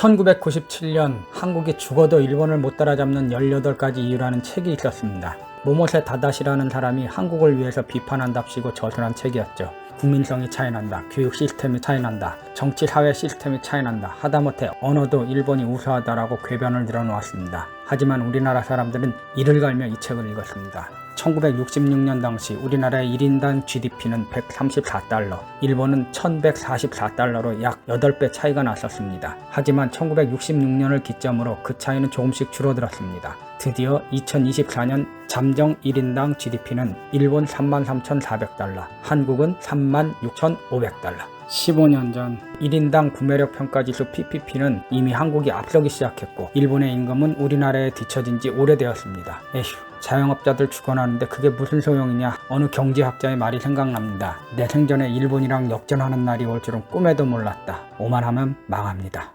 1997년 한국이 죽어도 일본을 못 따라잡는 18가지 이유라는 책이 있었습니다. 모모세 다다시라는 사람이 한국을 위해서 비판한답시고 저술한 책이었죠. 국민성이 차이난다. 교육 시스템이 차이난다. 정치 사회 시스템이 차이난다. 하다못해 언어도 일본이 우수하다라고 궤변을 늘어놓았습니다. 하지만 우리나라 사람들은 이를 갈며 이 책을 읽었습니다. 1966년 당시 우리나라의 1인당 GDP는 134달러, 일본은 1144달러로 약 8배 차이가 났었습니다. 하지만 1966년을 기점으로 그 차이는 조금씩 줄어들었습니다. 드디어 2024년 잠정 1인당 GDP는 일본 33,400달러, 한국은 36,500달러. 15년 전 1인당 구매력 평가지수 PPP는 이미 한국이 앞서기 시작했고 일본의 임금은 우리나라에 뒤처진 지 오래되었습니다. 에휴 자영업자들 죽어나는데 그게 무슨 소용이냐 어느 경제학자의 말이 생각납니다. 내 생전에 일본이랑 역전하는 날이 올 줄은 꿈에도 몰랐다. 오만하면 망합니다.